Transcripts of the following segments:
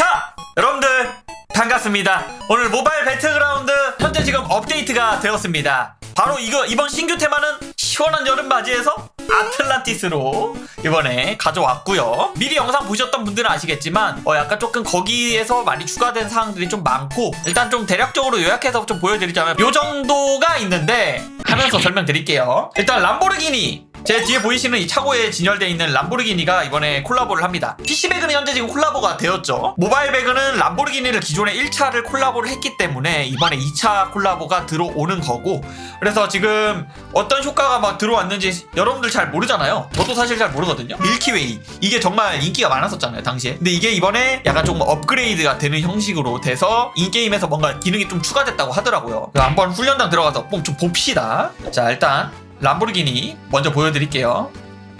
자, 여러분들 반갑습니다. 오늘 모바일 배틀그라운드 현재 지금 업데이트가 되었습니다. 바로 이거 이번 신규 테마는 시원한 여름 맞이해서 아틀란티스로 이번에 가져왔고요. 미리 영상 보셨던 분들은 아시겠지만 어 약간 조금 거기에서 많이 추가된 사항들이 좀 많고 일단 좀 대략적으로 요약해서 좀 보여드리자면 요 정도가 있는데 하면서 설명드릴게요. 일단 람보르기니 제 뒤에 보이시는 이 차고에 진열되어 있는 람보르기니가 이번에 콜라보를 합니다. PC배그는 현재 지금 콜라보가 되었죠. 모바일 배그는 람보르기니를 기존에 1차를 콜라보를 했기 때문에 이번에 2차 콜라보가 들어오는 거고 그래서 지금 어떤 효과가 막 들어왔는지 여러분들 잘 모르잖아요. 저도 사실 잘 모르거든요. 밀키웨이 이게 정말 인기가 많았었잖아요 당시에. 근데 이게 이번에 약간 조금 업그레이드가 되는 형식으로 돼서 인게임에서 뭔가 기능이 좀 추가됐다고 하더라고요. 그래서 한번 훈련장 들어가서 좀 봅시다. 자 일단 람보르기니 먼저 보여드릴게요.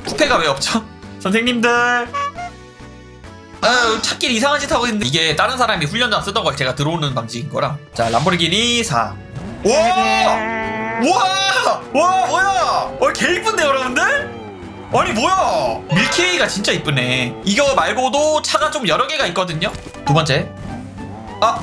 쿠페가 왜 없죠? 선생님들. 아유 찾길 이상한 짓 하고 있는데 이게 다른 사람이 훈련장 쓰던 걸 제가 들어오는 방식인 거라. 자 람보르기니 4. 와! 와! 와 뭐야? 어, 개 이쁜데 여러분들? 아니 뭐야? 밀키웨이가 진짜 이쁘네. 이거 말고도 차가 좀 여러 개가 있거든요. 두 번째. 아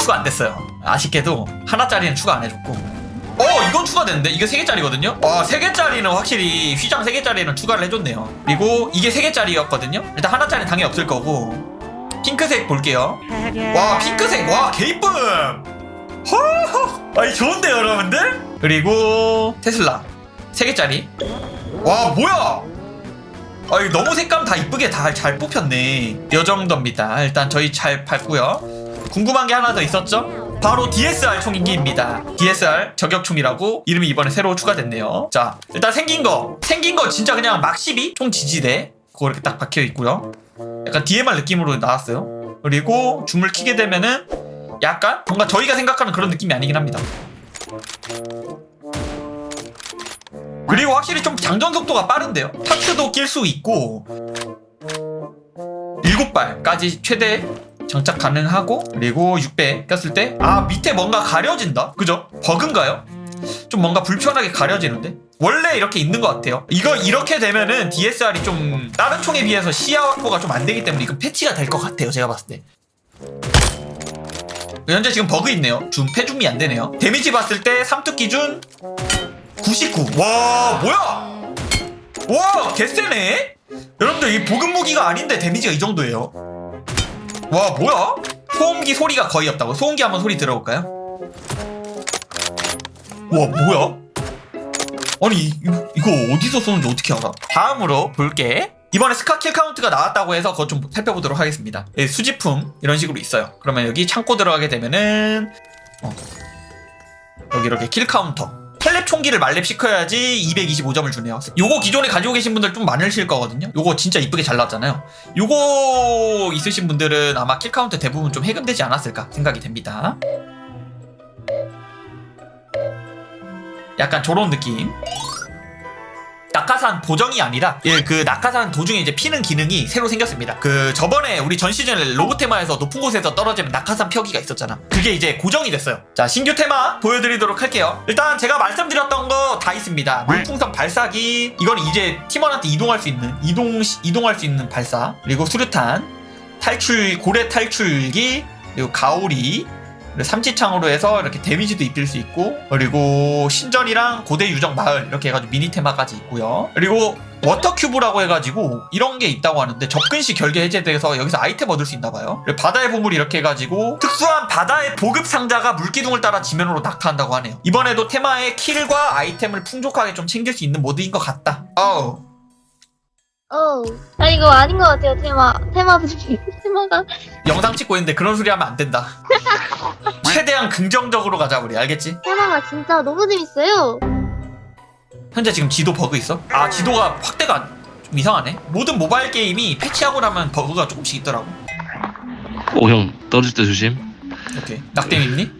추가 안 됐어요. 아쉽게도 하나짜리는 추가 안 해줬고. 어 이건 추가됐는데? 이게 3개짜리거든요? 와 3개짜리는 확실히 휘장 3개짜리는 추가를 해줬네요. 그리고 이게 3개짜리였거든요? 일단 하나짜리 당연히 없을 거고. 핑크색 볼게요. 와 핑크색. 와 개 이쁨! 허 아니 좋은데 여러분들? 그리고 테슬라. 3개짜리. 와 뭐야! 아니 너무 색감 다 이쁘게 다 잘 뽑혔네. 요 정도입니다. 일단 저희 잘 밟고요. 궁금한 게 하나 더 있었죠? 바로 DSR 총기입니다. DSR 저격총이라고 이름이 이번에 새로 추가됐네요. 자, 일단 생긴 거. 생긴 거 진짜 그냥 막12 총 지지대. 그거 이렇게 딱 박혀 있고요. 약간 DMR 느낌으로 나왔어요. 그리고 줌을 키게 되면은 약간 뭔가 저희가 생각하는 그런 느낌이 아니긴 합니다. 그리고 확실히 좀 장전 속도가 빠른데요. 타트도 낄 수 있고 7발까지 최대 장착 가능하고 그리고 6배 꼈을 때 아 밑에 뭔가 가려진다? 그죠? 버그인가요? 좀 뭔가 불편하게 가려지는데? 원래 이렇게 있는 것 같아요. 이거 이렇게 되면은 DSR이 좀 다른 총에 비해서 시야 확보가 좀 안 되기 때문에 이거 패치가 될 것 같아요 제가 봤을 때. 현재 지금 버그 있네요. 줌 패줌이 안 되네요. 데미지 봤을 때 삼뚝 기준 99와 뭐야? 와 개쎄네? 여러분들 이 보급 무기가 아닌데 데미지가 이 정도예요 와 뭐야? 소음기 소리가 거의 없다고 소음기 한번 소리 들어볼까요? 와 뭐야? 아니 이, 이거, 어디서 쏘는지 어떻게 알아? 다음으로 볼게 이번에 스카킬 카운트가 나왔다고 해서 그거 좀 살펴보도록 하겠습니다 예, 수집품 이런 식으로 있어요 그러면 여기 창고 들어가게 되면은 어. 여기 이렇게 킬 카운터 총기를 말렙 시켜야지 225점을 주네요. 요거 기존에 가지고 계신 분들 좀 많으실 거거든요. 요거 진짜 이쁘게 잘 나왔잖아요. 요거 있으신 분들은 아마 킬 카운트 대부분 좀 해금되지 않았을까 생각이 됩니다. 약간 저런 느낌. 낙하산 보정이 아니라 예, 그 낙하산 도중에 이제 피는 기능이 새로 생겼습니다. 그 저번에 우리 전 시즌 로브 테마에서 높은 곳에서 떨어지면 낙하산 펴기가 있었잖아. 그게 이제 고정이 됐어요. 자 신규 테마 보여드리도록 할게요. 일단 제가 말씀드렸던 거 다 있습니다. 물풍선 발사기 이건 이제 팀원한테 이동할 수 있는 이동 이동할 수 있는 발사 그리고 수류탄 탈출 고래 탈출기 그리고 가오리 삼지창으로 해서 이렇게 데미지도 입힐 수 있고 그리고 신전이랑 고대 유적 마을 이렇게 해가지고 미니 테마까지 있고요. 그리고 워터 큐브라고 해가지고 이런 게 있다고 하는데 접근시 결계 해제돼서 여기서 아이템 얻을 수 있나 봐요. 그리고 바다의 보물 이렇게 해가지고 특수한 바다의 보급 상자가 물기둥을 따라 지면으로 낙하한다고 하네요. 이번에도 테마의 킬과 아이템을 풍족하게 좀 챙길 수 있는 모드인 것 같다. 어우. 어. 아 이거 아닌 것 같아요 테마 테마 테마가 영상 찍고 있는데 그런 소리 하면 안 된다. 최대한 긍정적으로 가자 우리. 알겠지? 테마가 진짜 너무 재밌어요. 현재 지금 지도 버그 있어? 아 지도가 확대가 좀 이상하네. 모든 모바일 게임이 패치하고 나면 버그가 조금씩 있더라고. 오형 떨어질 때 조심. 오케이. 낙뎀 있니?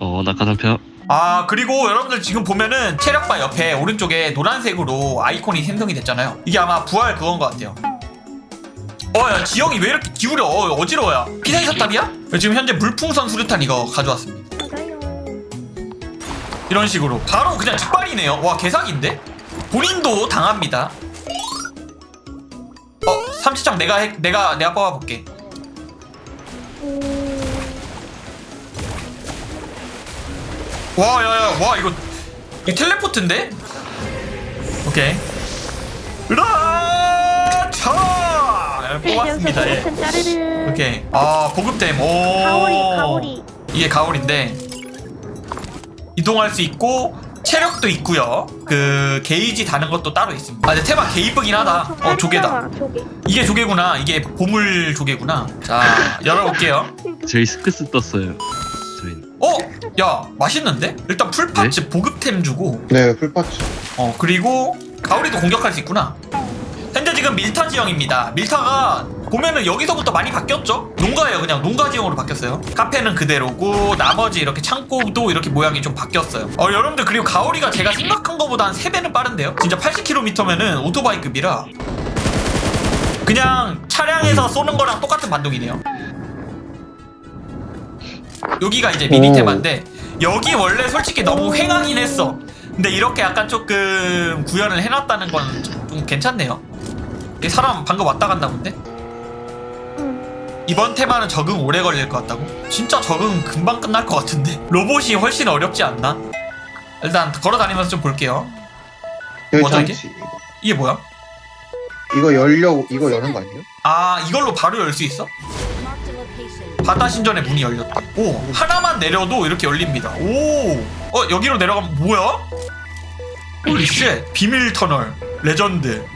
어 낙하산 펴아 그리고 여러분들 지금 보면은 체력바 옆에 오른쪽에 노란색으로 아이콘이 생성이 됐잖아요. 이게 아마 부활 그건 것 같아요 어 야 지형이 왜 이렇게 기울여 어, 어지러워야 피사이사탑이야? 지금 현재 물풍선 수류탄 이거 가져왔습니다 이런 식으로 바로 그냥 직발이네요 와 개사기인데? 본인도 당합니다 어 삼시장 내가 해, 내가 내가 뽑아볼게. 음, 와, 야, 야, 와, 이거, 이거 텔레포트인데? 오케이. 으라! 차! 예, 뽑았습니다, 예. 짜르르. 오케이. 아, 보급템, 오. 가오리, 가오리. 이게 가오리인데, 이동할 수 있고, 체력도 있고요. 그, 게이지 다는 것도 따로 있습니다. 아, 근데 테마 개 이쁘긴 하다. 어, 조개다. 조개. 이게 조개구나. 이게 보물 조개구나. 자, 열어볼게요. 저희 스크스 떴어요. 저희는. 어? 야, 맛있는데? 일단 풀파츠 보급템 주고, 네, 풀파츠. 어 그리고 가오리도 공격할 수 있구나 지금 밀타 지형입니다. 밀타가 보면은 여기서부터 많이 바뀌었죠? 농가예요 그냥. 농가 지형으로 바뀌었어요. 카페는 그대로고 나머지 이렇게 창고도 이렇게 모양이 좀 바뀌었어요. 어 여러분들 그리고 가오리가 제가 생각한 것보다 한 3배는 빠른데요? 진짜 80km면은 오토바이급이라 그냥 차량에서 쏘는 거랑 똑같은 반동이네요. 여기가 이제 미니 오. 테마인데 여기 원래 솔직히 너무 횡하긴 했어. 근데 이렇게 약간 조금 구현을 해놨다는 건 좀 괜찮네요 이 사람 방금 왔다 갔나 본데? 응. 이번 테마는 적응 오래 걸릴 것 같다고? 진짜 적응 금방 끝날 것 같은데 로봇이 훨씬 어렵지 않나? 일단 걸어다니면서 좀 볼게요 뭐다, 장치. 이게 뭐야? 이거 열려, 이거 여는 거 아니에요? 아 이걸로 바로 열 수 있어? 바다 신전의 문이 열렸다 오 하나만 내려도 이렇게 열립니다 오어 여기로 내려가면 뭐야? 홀리 쉣 비밀 터널 레전드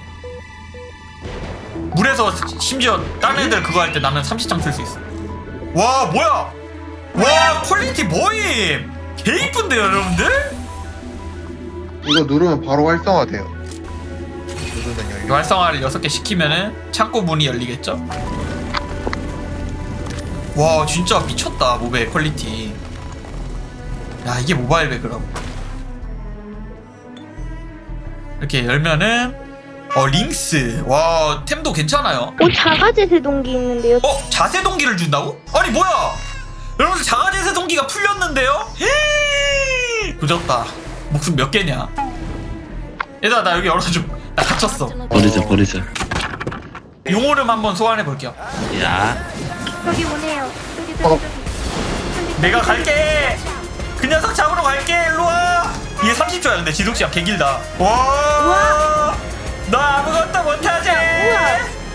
물에서 심지어 다른 애들 그거 할 때 나는 삼시장 쓸 수 있어 와 뭐야 와 퀄리티 뭐임 개 이쁜데요 여러분들? 이거 누르면 바로 활성화돼요. 누르면 열려. 활성화를 6개 시키면은 창고 문이 열리겠죠? 와 진짜 미쳤다 모바일 퀄리티 야 이게 모바일 배그라고 이렇게 열면은 어 링스 와 템도 괜찮아요 오 자가제 세동기 있는데요. 어 자세 동기를 준다고? 아니 뭐야 여러분들 자가제세 동기가 풀렸는데요? 헤이 조졌다 목숨 몇 개냐 얘들아 나 여기 열어줘 나 갇혔어 버리자 버리자. 용오름 한번 소환해 볼게요 야. 저기 오네요. 저기 저기 어. 저기. 내가 갈게. 그 녀석 잡으러 갈게. 일로 와. 이게 30초야. 근데 지속 시간 개 길다. 와. 너 아무것도 못하지.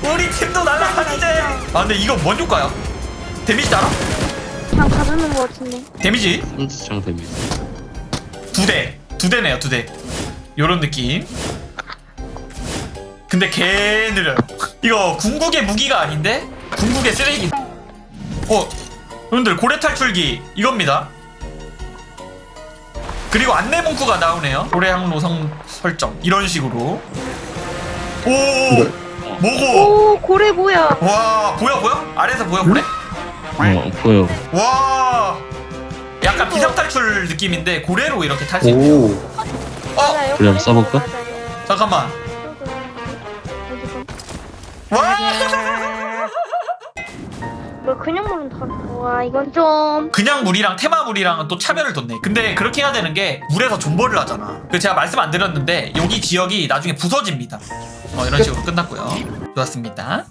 우리 팀도 날라가는데. 아 근데 이거 뭔 효과야? 데미지 알아? 그냥 가두는 거 같은데. 데미지 삼지창 데미지. 두 대. 두 대네요. 두 대. 요런 느낌. 근데 개 느려요. 이거 궁극의 무기가 아닌데? 궁극의 쓰레기. 어, 여러분들 고래 탈출기 이겁니다. 그리고 안내 문구가 나오네요. 고래 항로 성 설정 이런 식으로. 오, 네. 뭐고? 오 고래 뭐야? 와, 보여 보여? 아래에서 보여 고래? 어 보여. 와, 약간 비상 탈출 느낌인데 고래로 이렇게 탈 수 있네요. 오. 어, 맞아요. 그래, 한번 써볼까? 맞아요. 잠깐만. 와. 뭐 그냥 물은 다. 와 이건 좀. 그냥 물이랑 테마 물이랑은 또 차별을 뒀네. 근데 그렇게 해야 되는 게 물에서 존버를 하잖아. 그 제가 말씀 안 드렸는데 여기 지역이 나중에 부서집니다. 어, 이런 식으로 끝났고요. 좋았습니다.